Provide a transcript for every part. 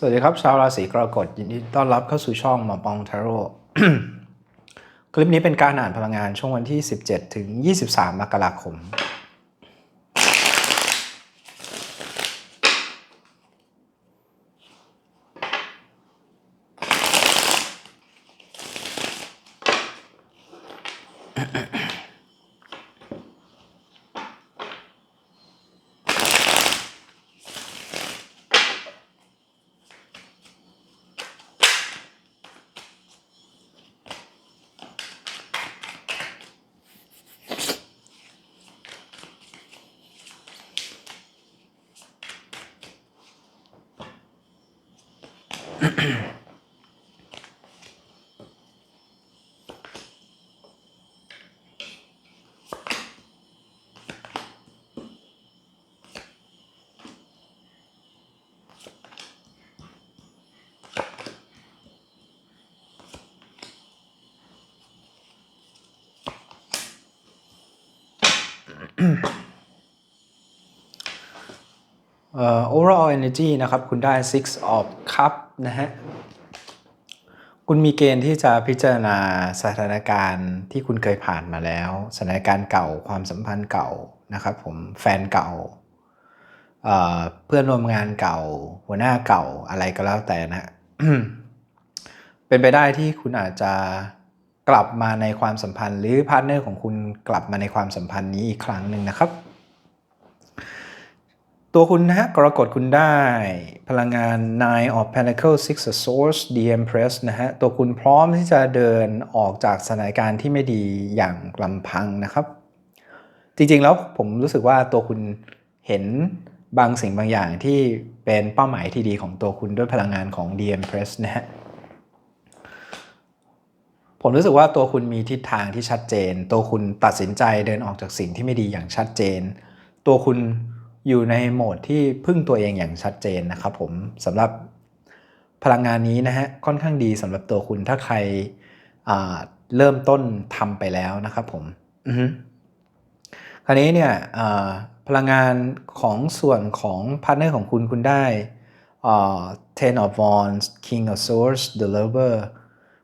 สวัสดีครับ ชาวราศีกรกฎยินดีต้อนรับเข้าสู่ช่องหมอปองทาโร่คลิปนี้เป็นการอ่านพลังงานช่วงวันที่ 17 ถึง 23 มกราคม mm overall energy นะครับ คุณได้ six of cup นะฮะ คุณมีเกณฑ์ที่จะพิจารณาสถานการณ์ที่คุณเคยผ่านมาแล้ว สถานการณ์เก่าความสัมพันธ์เก่านะครับผมแฟนเก่าเเพื่อนร่วมงานเก่า หัวหน้าเก่าอะไรก็แล้วแต่นะ เป็นไปได้ที่คุณอาจจะกลับมาในความสัมพันธ์ หรือพาร์ทเนอร์ของคุณกลับมาในความสัมพันธ์นี้อีกครั้งหนึ่งนะครับ ตัวคุณนะฮะกรกฎคุณได้พลังงาน Nine of Pentacles Six of Swords The Empress นะฮะ ตัวคุณพร้อมที่จะเดินออกจากสถานการณ์ที่ไม่ดีอย่างลำพังนะครับ จริงๆแล้วผมรู้สึกว่าตัวคุณเห็นบางสิ่งบางอย่างที่เป็นเป้าหมายที่ดีของตัวคุณด้วยพลังงานของ The Empress นะฮะ ผมรู้สึกว่าตัวคุณมีทิศทางที่ชัดเจน ตัวคุณตัดสินใจเดินออกจากสิ่งที่ไม่ดีอย่างชัดเจน ตัวคุณ อยู่ในโหมดที่พึ่งตัวเองอย่างชัดเจนนะครับผมสำหรับพลังงานนี้นะฮะค่อนข้างดีสำหรับตัวคุณถ้าใครเริ่มต้นทำไปแล้วนะครับผมคราวนี้เนี่ยพลังงานของส่วนของพาร์ทเนอร์ของคุณคุณได้ Ten of Wands King of Swords The Lover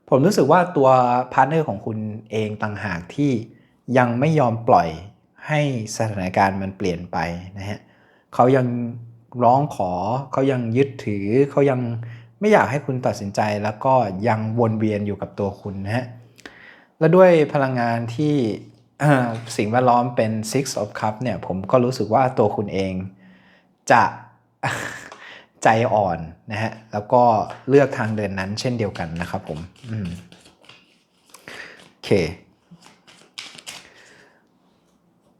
ผมรู้สึกว่าตัวพาร์ทเนอร์ของคุณเองต่างหากที่ยังไม่ยอมปล่อยให้สถานการณ์มันเปลี่ยนไปนะฮะ เขายังร้องขอ เขายังยึดถือ เขายังไม่อยากให้คุณตัดสินใจ แล้วก็ยังวนเวียนอยู่กับตัวคุณนะฮะ และด้วยพลังงานที่สิ่งแวดล้อมเป็น Six of Cup เนี่ยผมก็รู้สึกว่าตัวคุณเองจะใจอ่อนนะฮะ แล้วก็เลือกทางเดินนั้นเช่นเดียวกันนะครับผมอืมโอเค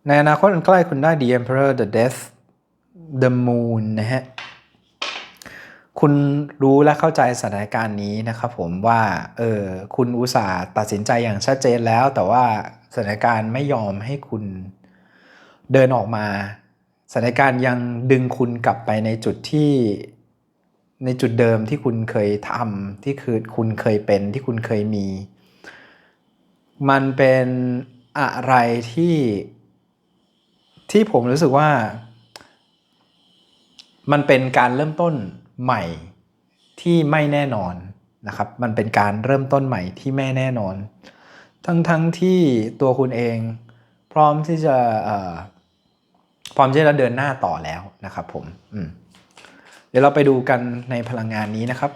ในอนาคตอันใกล้คุณได้ The Emperor The Death The Moon นะฮะ คุณรู้และเข้าใจสถานการณ์นี้นะครับผมว่า เออ คุณอุตส่าห์ตัดสินใจอย่างชัดเจนแล้ว แต่ว่าสถานการณ์ไม่ยอมให้คุณเดินออกมาสถานการณ์ยังดึงคุณกลับไปในจุดที่ในจุดเดิมที่คุณเคยทำที่คือคุณเคยเป็นที่คุณเคยมี มันเป็นอะไรที่ที่ผมรู้สึกว่า มันเป็นการเริ่มต้นใหม่ที่ไม่แน่นอนนะครับ มันเป็นการเริ่มต้นใหม่ที่ไม่แน่นอน ทั้งทั้งที่ตัวคุณเองพร้อมที่จะพร้อมที่จะเดินหน้าต่อแล้วนะครับผมมเดี๋ยวเราไปดูกันในพลังงานนี้นะครับ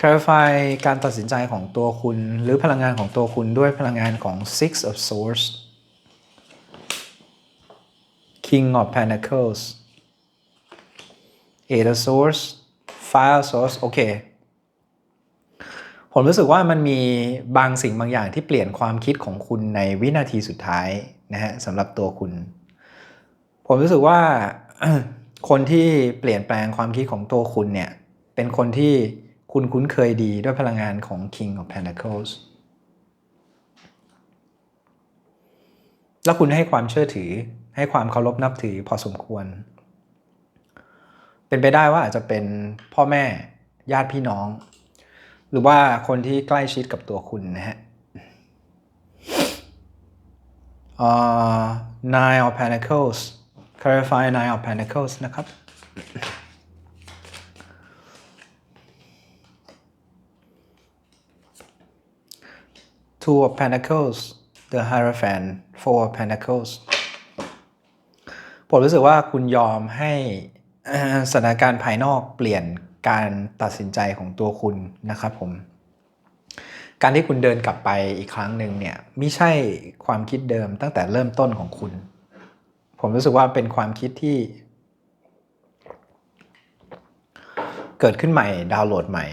clarify การตัดสินใจของตัวคุณ หรือพลังงานของตัวคุณด้วยพลังงานของ six of swords king of pentacles eight of swords five swords โอเค ผมรู้สึกว่ามันมีบางสิ่งบางอย่างที่เปลี่ยนความคิดของคุณในวินาทีสุดท้ายนะฮะสำหรับตัวคุณ ผมรู้สึกว่าคนที่เปลี่ยนแปลงความคิดของตัวคุณเนี่ย เป็นคนที่คุณคุ้นเคยดีด้วยพลังงานของ King of Pentacles แล้วคุณให้ความเชื่อถือ ให้ความเคารพนับถือพอสมควร เป็นไปได้ว่าอาจจะเป็นพ่อแม่ญาติพี่น้อง หรือว่าคนที่ใกล้ชิดกับตัวคุณนะฮะ Nine of Pentacles clarify Nine of Pentacles นะครับ2 of Pentacles ดอะ Hierophant 4 of Pentacles ผมรู้สึกว่าคุณยอมให้สถานการณ์ภายนอกเปลี่ยนการตัดสินใจของตัวคุณนะครับผม การที่คุณเดินกลับไปอีกครั้งหนึ่งเนี่ยไม่ใช่ความคิดเดิมตั้งแต่เริ่มต้นของคุณ ผมรู้สึกว่าเป็นความคิดที่ เกิดขึ้นใหม่ดาวน์โหลดใหม่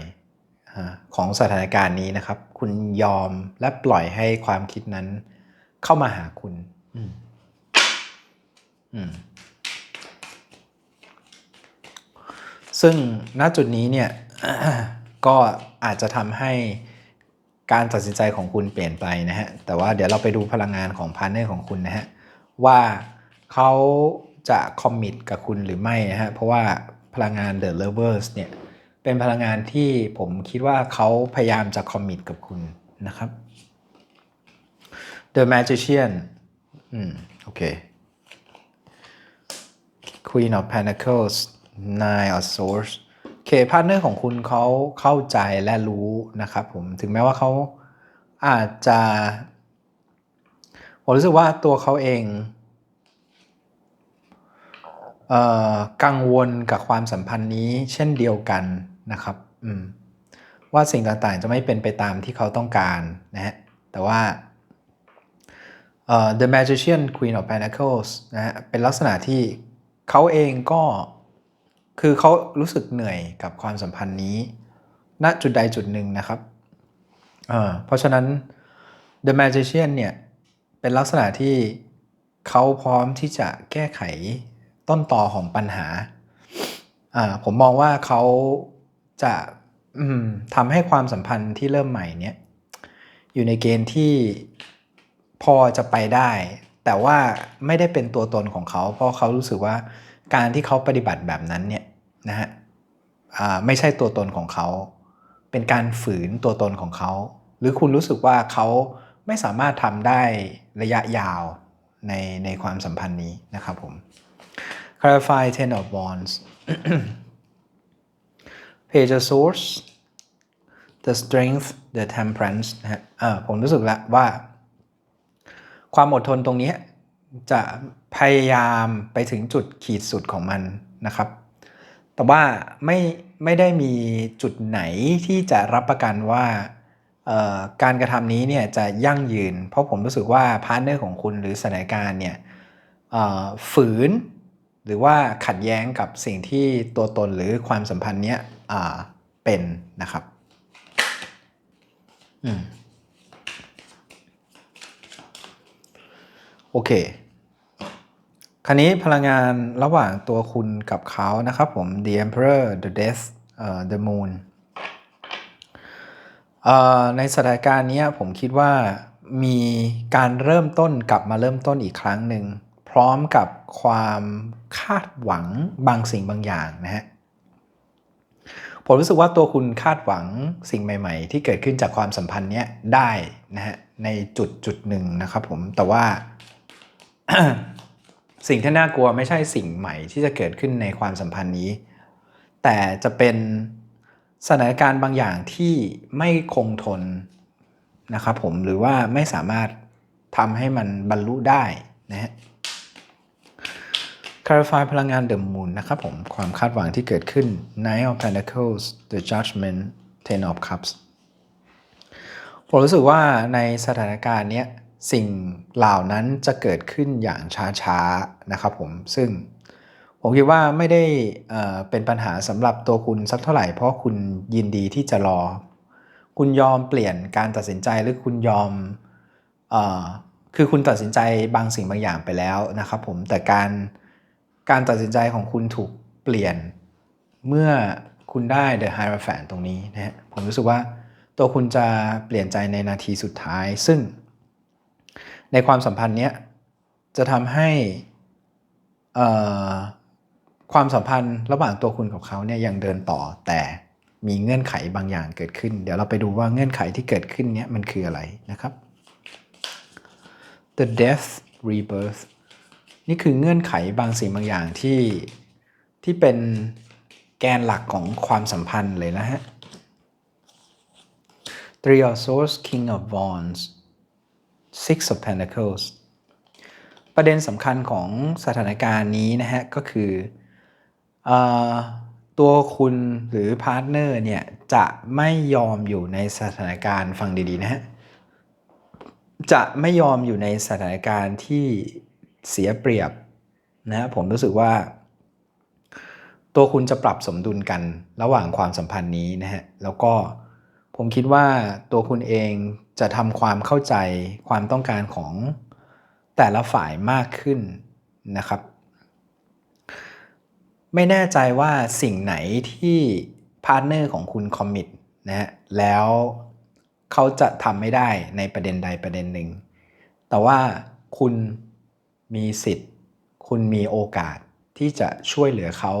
ของสถานการณ์นี้นะครับ คุณยอมและปล่อยให้ความคิดนั้นเข้ามาหาคุณ ซึ่งณจุดนี้เนี่ยก็อาจจะทำให้การตัดสินใจของคุณเปลี่ยนไปนะฮะ แต่ว่าเดี๋ยวเราไปดูพลังงานของพาร์เนอร์ของคุณนะฮะ ว่าเขาจะคอมมิตกับคุณหรือไม่นะฮะ เพราะว่าพลังงาน The Lovers เนี่ย เป็นพลังงานที่ผมคิดว่าเขาพยายามจะคอมมิตกับคุณนะครับ The Magician อืม โอเค Queen of Pentacles Nine of Swords เคพาร์ทเนอร์ของคุณเขาเข้าใจและรู้นะครับผมถึงแม้ว่าเขาอาจจะผมรู้สึกว่าตัวเขาเองเอ่อกังวลกับความสัมพันธ์นี้เช่นเดียวกันนะครับอืมว่าสิ่งต่างๆจะไม่เป็นไปตามที่เขาต้องการนะฮะแต่ว่า The Magician Queen of Pentacles นะฮะเป็นลักษณะที่ เขาเองก็คือเขารู้สึกเหนื่อยกับความสัมพันธ์นี้ ณจุดใดจุดหนึ่งนะครับเเพราะฉะนั้น The Magician เนี่ย เป็นลักษณะที่เขาพร้อมที่จะแก้ไขต้นตอของปัญหา ผมมองว่าเขาจะทำให้ความสัมพันธ์ที่เริ่มใหม่เนี่ย อยู่ในเกณฑ์ที่พอจะไปได้ แต่ว่าไม่ได้เป็นตัวตนของเขา เพราะเขารู้สึกว่าการที่เขาปฏิบัติแบบนั้นเนี่ยนะฮะไม่ใช่ตัวตนของเขา เป็นการฝืนตัวตนของเขา หรือคุณรู้สึกว่าเขาไม่สามารถทำได้ระยะยาวในในความสัมพันธ์นี้นะครับผม clarify ten of wands page of swords the strength the temperance นะฮะผมรู้สึกแล้วว่า ความอดทนตรงนี้จะพยายามไปถึงจุดขีดสุดของมันนะครับ แต่ว่าไม่ไม่ได้มีจุดไหนที่จะรับประกันว่าการกระทำนี้เนี่ยจะยั่งยืน เพราะผมรู้สึกว่าพาร์ทเนอร์ของคุณหรือสถานการณ์เนี่ยฝืน หรือว่าขัดแย้งกับสิ่งที่ตัวตนหรือความสัมพันธ์เนี้ยเป็นนะครับ อืม โอเคคราวนี้พลังงานระหว่างตัวคุณกับเขานะครับผม the emperor the death the moon ในสถานการณ์นี้ผมคิดว่ามีการเริ่มต้นกลับมาเริ่มต้นอีกครั้งหนึ่ง พร้อมกับความคาดหวังบางสิ่งบางอย่างนะฮะผมรู้สึกว่าตัวคุณคาดหวังสิ่งใหม่ ๆ ที่เกิดขึ้นจากความสัมพันธ์เนี้ยได้นะฮะในจุดจุดหนึ่งนะครับผมแต่ว่า สิ่งที่น่ากลัวไม่ใช่สิ่งใหม่ที่จะเกิดขึ้นในความสัมพันธ์นี้ แต่จะเป็นสถานการณ์บางอย่างที่ไม่คงทนนะครับผมหรือว่าไม่สามารถทำให้มันบรรลุได้นะฮะ clarify พลังงาน The Moon นะครับผม ความคาดหวังที่เกิดขึ้น Nine of Pentacles The Judgment Ten of Cups ผมรู้สึกว่าในสถานการณ์เนี้ย สิ่งเหล่านั้นจะเกิดขึ้นอย่างช้าๆนะครับผมซึ่งผมคิดว่าไม่ได้เป็นปัญหาสำหรับตัวคุณสักเท่าไหร่ เพราะคุณยินดีที่จะรอ คุณยอมเปลี่ยนการตัดสินใจหรือคุณยอมเอ่อคือคุณตัดสินใจบางสิ่งบางอย่างไปแล้วนะครับผมแต่การการตัดสินใจของคุณถูกเปลี่ยนเมื่อคุณได้ The Hierophant ตรงนี้นะฮะผมรู้สึกว่าตัวคุณจะเปลี่ยนใจในนาทีสุดท้าย ซึ่ง ในความสัมพันธ์เนี้ยจะทำให้ความสัมพันธ์ระหว่างตัวคุณกับเขาเนี่ยยังเดินต่อแต่มีเงื่อนไขบางอย่างเกิดขึ้น เดี๋ยวเราไปดูว่าเงื่อนไขที่เกิดขึ้นเนี้ยมันคืออะไรนะครับ The Death Rebirth นี่คือเงื่อนไขบางสิ่งบางอย่างที่ที่เป็นแกนหลักของความสัมพันธ์เลยนะฮะ Three of Swords King of Wands Six of Pentacles ประเด็นสำคัญของสถานการณ์นี้นะฮะ ก็คือออตัวคุณหรือพาร์ทเนอร์เนี่ย จะไม่ยอมอยู่ในสถานการณ์ฟังดี ๆ นะฮะ จะไม่ยอมอยู่ในสถานการณ์ที่เสียเปรียบนะฮะผมรู้สึกว่า ตัวคุณจะปรับสมดุลกันระหว่างความสัมพันธ์นี้นะฮะ แล้วก็ ผมคิดว่าตัวคุณเองจะทำความเข้าใจความต้องการของแต่ละฝ่ายมากขึ้นนะครับ ไม่แน่ใจว่าสิ่งไหนที่พาร์ทเนอร์ของคุณคอมมิตนะฮะแล้วเขาจะทำไม่ได้ในประเด็นใดประเด็นหนึ่ง แต่ว่าคุณมีสิทธิ์ คุณมีโอกาสที่จะช่วยเหลือเขา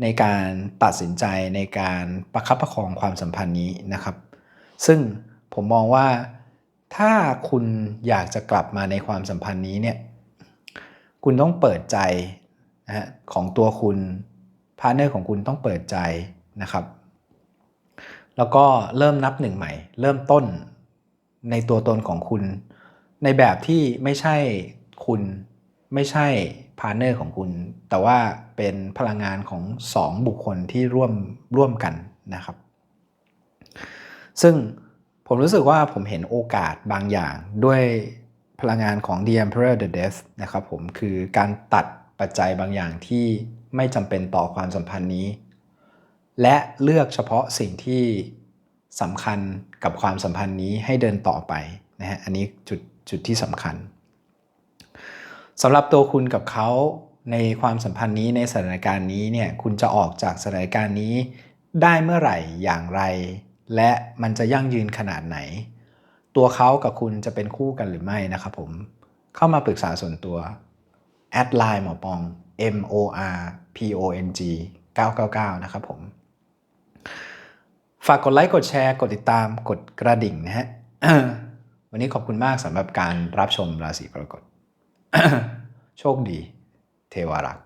ในการตัดสินใจในการประคับประคองความสัมพันธ์นี้นะครับ ซึ่งผมมองว่าถ้าคุณอยากจะกลับมาในความสัมพันธ์นี้เนี่ยคุณต้องเปิดใจนะฮะของตัวคุณพาร์ทเนอร์ของคุณต้องเปิดใจนะครับ แล้วก็เริ่มนับหนึ่งใหม่ เริ่มต้นในตัวตนของคุณ ในแบบที่ไม่ใช่คุณ ไม่ใช่พาร์เนอร์ของคุณ แต่ว่าเป็นพลังงานของสองบุคคลที่ร่วมร่วมกันนะครับ ซึ่งผมรู้สึกว่าผมเห็นโอกาสบางอย่างด้วยพลังงานของ The Emperor the Death นะครับผมคือการตัดปัจจัยบางอย่างที่ไม่จำเป็นต่อความสัมพันธ์นี้ และเลือกเฉพาะสิ่งที่สำคัญกับความสัมพันธ์นี้ให้เดินต่อไปนะฮะอันนี้จุดจุดที่สำคัญ สำหรับตัวคุณกับเขาในความสัมพันธ์นี้ในสถานการณ์นี้เนี่ยคุณจะออกจากสถานการณ์นี้ ได้เมื่อไหร่อย่างไร และมันจะยั่งยืนขนาดไหน ตัวเขากับคุณจะเป็นคู่กันหรือไม่นะครับผมเข้ามาปรึกษาส่วนตัวแอดไลน์หมอปอง M O R P O N G 999 นะครับผมฝากกดไลค์กดแชร์กดติดตามกดกระดิ่งนะฮะวันนี้ขอบคุณมากสำหรับการรับชมราศีกรกฎ โชคดี เทวารักษ์